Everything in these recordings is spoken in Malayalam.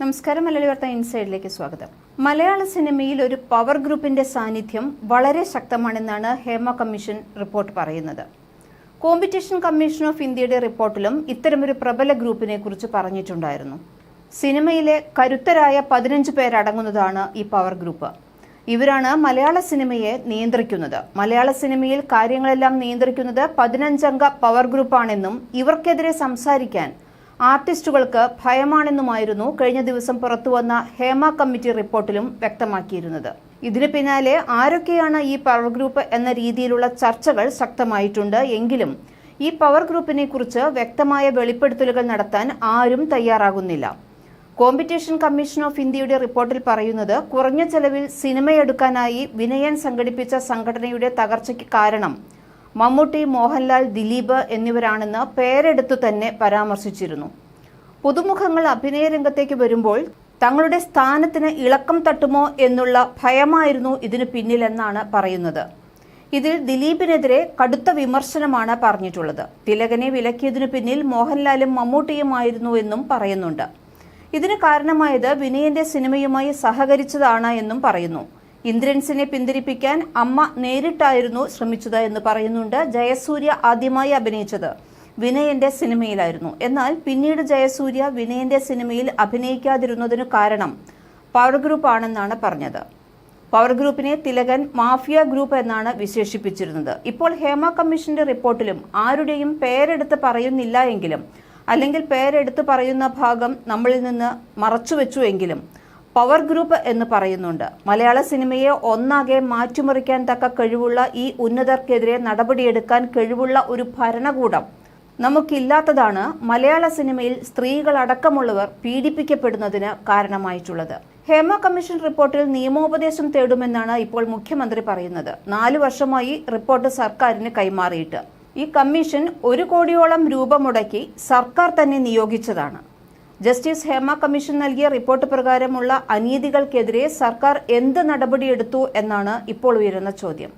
നമസ്കാരം മലയാളി വാർത്ത ഇൻസൈഡിലേക്ക് സ്വാഗതം. മലയാള സിനിമയിൽ ഒരു പവർ ഗ്രൂപ്പിന്റെ സാന്നിധ്യം വളരെ ശക്തമാണെന്നാണ് ഹേമ കമ്മീഷൻ റിപ്പോർട്ട് പറയുന്നത്. കോമ്പറ്റീഷൻ കമ്മീഷൻ ഓഫ് ഇന്ത്യയുടെ റിപ്പോർട്ടിലും ഇത്തരമൊരു പ്രബല ഗ്രൂപ്പിനെ കുറിച്ച് പറഞ്ഞിട്ടുണ്ടായിരുന്നു. സിനിമയിലെ കരുത്തരായ പതിനഞ്ച് പേരടങ്ങുന്നതാണ് ഈ പവർ ഗ്രൂപ്പ് ഇവരാണ് മലയാള സിനിമയെ നിയന്ത്രിക്കുന്നത്. മലയാള സിനിമയിൽ കാര്യങ്ങളെല്ലാം നിയന്ത്രിക്കുന്നത് പതിനഞ്ചംഗ പവർ ഗ്രൂപ്പാണെന്നും ഇവർക്കെതിരെ സംസാരിക്കാൻ ആർട്ടിസ്റ്റുകൾക്ക് ഭയമാണെന്നുമായിരുന്നു കഴിഞ്ഞ ദിവസം പുറത്തുവന്ന ഹേമ കമ്മിറ്റി റിപ്പോർട്ടിലും വ്യക്തമാക്കിയിരുന്നത്. ഇതിന് പിന്നാലെ ആരൊക്കെയാണ് ഈ പവർ ഗ്രൂപ്പ് എന്ന രീതിയിലുള്ള ചർച്ചകൾ ശക്തമായിട്ടുണ്ട് എങ്കിലും ഈ പവർ ഗ്രൂപ്പിനെ കുറിച്ച് വ്യക്തമായ വെളിപ്പെടുത്തലുകൾ നടത്താൻ ആരും തയ്യാറാകുന്നില്ല. കോമ്പറ്റീഷൻ കമ്മീഷൻ ഓഫ് ഇന്ത്യയുടെ റിപ്പോർട്ടിൽ പറയുന്നത് കുറഞ്ഞ ചെലവിൽ സിനിമയെടുക്കാനായി വിനയൻ സംഘടിപ്പിച്ച സംഘടനയുടെ തകർച്ചയ്ക്ക് കാരണം മമ്മൂട്ടി മോഹൻലാൽ ദിലീപ് എന്നിവരാണെന്ന് പേരെടുത്തു തന്നെ പരാമർശിച്ചിരുന്നു. പുതുമുഖങ്ങൾ അഭിനയ രംഗത്തേക്ക് വരുമ്പോൾ തങ്ങളുടെ സ്ഥാനത്തിന് ഇളക്കം തട്ടുമോ എന്നുള്ള ഭയമായിരുന്നു ഇതിനു പിന്നിലെന്നാണ് പറയുന്നത്. ഇതിൽ ദിലീപിനെതിരെ കടുത്ത വിമർശനമാണ് പറഞ്ഞിട്ടുള്ളത്. തിലകനെ വിലക്കിയതിനു പിന്നിൽ മോഹൻലാലും മമ്മൂട്ടിയുമായിരുന്നു എന്നും പറയുന്നുണ്ട്. ഇതിന് കാരണമായത് വിനയന്റെ സിനിമയുമായി സഹകരിച്ചതാണ് എന്നും പറയുന്നു. ഇന്ദ്രൻസിനെ പിന്തിരിപ്പിക്കാൻ അമ്മ നേരിട്ടായിരുന്നു ശ്രമിച്ചത് എന്ന് പറയുന്നുണ്ട് ജയസൂര്യ ആദ്യമായി അഭിനയിച്ചത്. വിനയന്റെ സിനിമയിലായിരുന്നു. എന്നാൽ പിന്നീട് ജയസൂര്യ വിനയന്റെ സിനിമയിൽ അഭിനയിക്കാതിരുന്നതിനു കാരണം പവർ ഗ്രൂപ്പ് ആണെന്നാണ് പറഞ്ഞത്. പവർ ഗ്രൂപ്പിനെ തിലകൻ മാഫിയ ഗ്രൂപ്പ് എന്നാണ് വിശേഷിപ്പിച്ചിരുന്നത്. ഇപ്പോൾ ഹേമ കമ്മീഷന്റെ റിപ്പോർട്ടിലും ആരുടെയും പേരെടുത്ത് പറയുന്നില്ല എങ്കിലും അല്ലെങ്കിൽ പേരെടുത്ത് പറയുന്ന ഭാഗം നമ്മളിൽ നിന്ന് മറച്ചുവെച്ചു എങ്കിലും പവർ ഗ്രൂപ്പ് എന്ന് പറയുന്നുണ്ട്. മലയാള സിനിമയെ ഒന്നാകെ മാറ്റിമറിക്കാൻ തക്ക കഴിവുള്ള ഈ ഉന്നതർക്കെതിരെ നടപടിയെടുക്കാൻ കഴിവുള്ള ഒരു ഭരണകൂടം നമുക്കില്ലാത്തതാണ് മലയാള സിനിമയിൽ സ്ത്രീകളടക്കമുള്ളവർ പീഡിപ്പിക്കപ്പെടുന്നതിന് കാരണമായിട്ടുള്ളത്. ഹേമ കമ്മീഷൻ റിപ്പോർട്ടിൽ നിയമോപദേശം തേടുമെന്നാണ് ഇപ്പോൾ മുഖ്യമന്ത്രി പറയുന്നത്. നാലു വർഷമായി റിപ്പോർട്ട് സർക്കാരിന് കൈമാറിയിട്ട്. ഈ കമ്മീഷൻ ഒരു കോടിയോളം രൂപ മുടക്കി സർക്കാർ തന്നെ നിയോഗിച്ചതാണ്. ജസ്റ്റിസ് ഹേമ കമ്മീഷൻ നൽകിയ റിപ്പോർട്ട് പ്രകാരമുള്ള അനീതികൾക്കെതിരെ സർക്കാർ എന്ത് നടപടിയെടുത്തു എന്നാണ് ഇപ്പോൾ ഉയരുന്ന ചോദ്യം.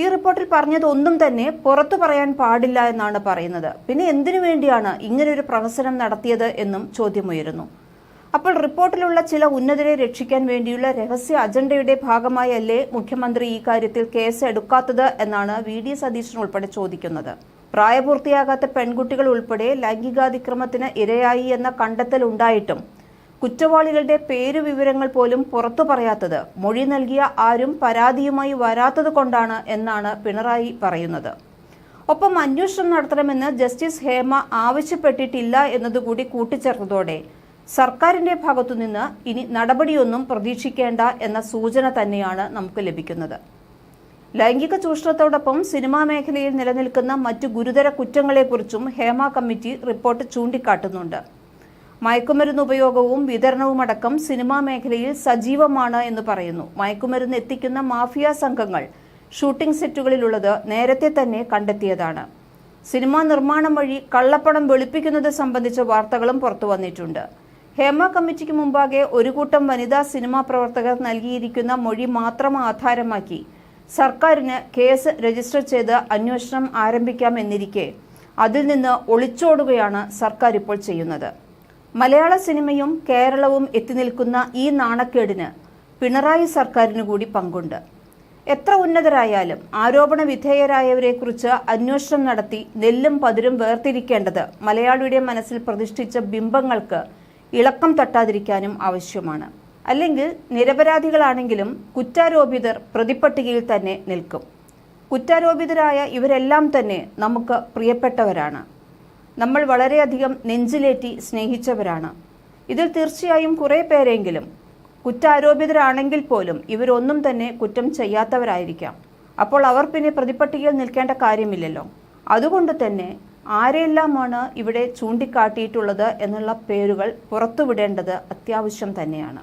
ഈ റിപ്പോർട്ടിൽ പറഞ്ഞത് ഒന്നും തന്നെ പുറത്തു പറയാൻ പാടില്ല എന്നാണ് പറയുന്നത്. പിന്നെ എന്തിനു വേണ്ടിയാണ് ഇങ്ങനൊരു പ്രഹസനം നടത്തിയത് എന്നും ചോദ്യമുയരുന്നു അപ്പോൾ റിപ്പോർട്ടിലുള്ള ചില ഉന്നതരെ രക്ഷിക്കാൻ വേണ്ടിയുള്ള രഹസ്യ അജണ്ടയുടെ ഭാഗമായല്ലേ മുഖ്യമന്ത്രി ഈ കാര്യത്തിൽ കേസ് എടുക്കാത്തത് എന്നാണ് വി ഡി സതീശൻ ഉൾപ്പെടെ ചോദിക്കുന്നത്. പ്രായപൂർത്തിയാകാത്ത പെൺകുട്ടികൾ ഉൾപ്പെടെ ലൈംഗികാതിക്രമത്തിന് ഇരയായി എന്ന കണ്ടെത്തൽ ഉണ്ടായിട്ടും കുറ്റവാളികളുടെ പേരു വിവരങ്ങൾ പോലും പുറത്തു പറയാത്തത് മൊഴി നൽകിയ ആരും പരാതിയുമായി വരാത്തത് കൊണ്ടാണ് എന്നാണ് പിണറായി പറയുന്നത്. ഒപ്പം അന്വേഷണം നടത്തണമെന്ന് ജസ്റ്റിസ് ഹേമ ആവശ്യപ്പെട്ടിട്ടില്ല എന്നതുകൂടി കൂട്ടിച്ചേർത്തതോടെ സർക്കാരിന്റെ ഭാഗത്തുനിന്ന് ഇനി നടപടിയൊന്നും പ്രതീക്ഷിക്കേണ്ട എന്ന സൂചന തന്നെയാണ് നമുക്ക് ലഭിക്കുന്നത്. ലൈംഗിക ചൂഷണത്തോടൊപ്പം സിനിമാ മേഖലയിൽ നിലനിൽക്കുന്ന മറ്റു ഗുരുതര കുറ്റങ്ങളെക്കുറിച്ചും ഹേമ കമ്മിറ്റി റിപ്പോർട്ട് ചൂണ്ടിക്കാട്ടുന്നുണ്ട്. മയക്കുമരുന്ന് ഉപയോഗവും വിതരണവുമടക്കം സിനിമാ മേഖലയിൽ സജീവമാണ് എന്ന് പറയുന്നു. മയക്കുമരുന്ന് എത്തിക്കുന്ന മാഫിയ സംഘങ്ങൾ ഷൂട്ടിംഗ് സെറ്റുകളിലുള്ളത് നേരത്തെ തന്നെ കണ്ടെത്തിയതാണ്. സിനിമാ നിർമ്മാണം വഴി കള്ളപ്പണം വെളുപ്പിക്കുന്നത് സംബന്ധിച്ച വാർത്തകളും പുറത്തു വന്നിട്ടുണ്ട്. ഹേമ കമ്മിറ്റിക്ക് മുമ്പാകെ ഒരു കൂട്ടം വനിതാ സിനിമാ പ്രവർത്തകർ നൽകിയിരിക്കുന്ന മൊഴി മാത്രം ആധാരമാക്കി സർക്കാരിന് കേസ് രജിസ്റ്റർ ചെയ്ത് അന്വേഷണം ആരംഭിക്കാമെന്നിരിക്കെ അതിൽ നിന്ന് ഒളിച്ചോടുകയാണ് സർക്കാർ ഇപ്പോൾ ചെയ്യുന്നത്. മലയാള സിനിമയും കേരളവും എത്തി നിൽക്കുന്ന ഈ നാണക്കേടിന് പിണറായി സർക്കാരിന് കൂടി പങ്കുണ്ട്. എത്ര ഉന്നതരായാലും ആരോപണ വിധേയരായവരെക്കുറിച്ച് അന്വേഷണം നടത്തി നെല്ലും പതിരും വേർതിരിക്കേണ്ടത് മലയാളിയുടെ മനസ്സിൽ പ്രതിഷ്ഠിച്ച ബിംബങ്ങൾക്ക് ഇളക്കം തട്ടാതിരിക്കാനും ആവശ്യമാണ്. അല്ലെങ്കിൽ നിരപരാധികളാണെങ്കിലും കുറ്റാരോപിതർ പ്രതിപ്പട്ടികയിൽ തന്നെ നിൽക്കും. കുറ്റാരോപിതരായ ഇവരെല്ലാം തന്നെ നമുക്ക് പ്രിയപ്പെട്ടവരാണ്. നമ്മൾ വളരെയധികം നെഞ്ചിലേറ്റി സ്നേഹിച്ചവരാണ്. ഇതിൽ തീർച്ചയായും കുറേ പേരെങ്കിലും കുറ്റാരോപിതരാണെങ്കിൽ പോലും ഇവരൊന്നും തന്നെ കുറ്റം ചെയ്യാത്തവരായിരിക്കാം. അപ്പോൾ അവർ പിന്നെ പ്രതിപ്പട്ടികയിൽ നിൽക്കേണ്ട കാര്യമില്ലല്ലോ. അതുകൊണ്ട് തന്നെ ആരെല്ലാമാണ് ഇവിടെ ചൂണ്ടിക്കാട്ടിയിട്ടുള്ളത് എന്നുള്ള പേരുകൾ പുറത്തുവിടേണ്ടത് അത്യാവശ്യം തന്നെയാണ്.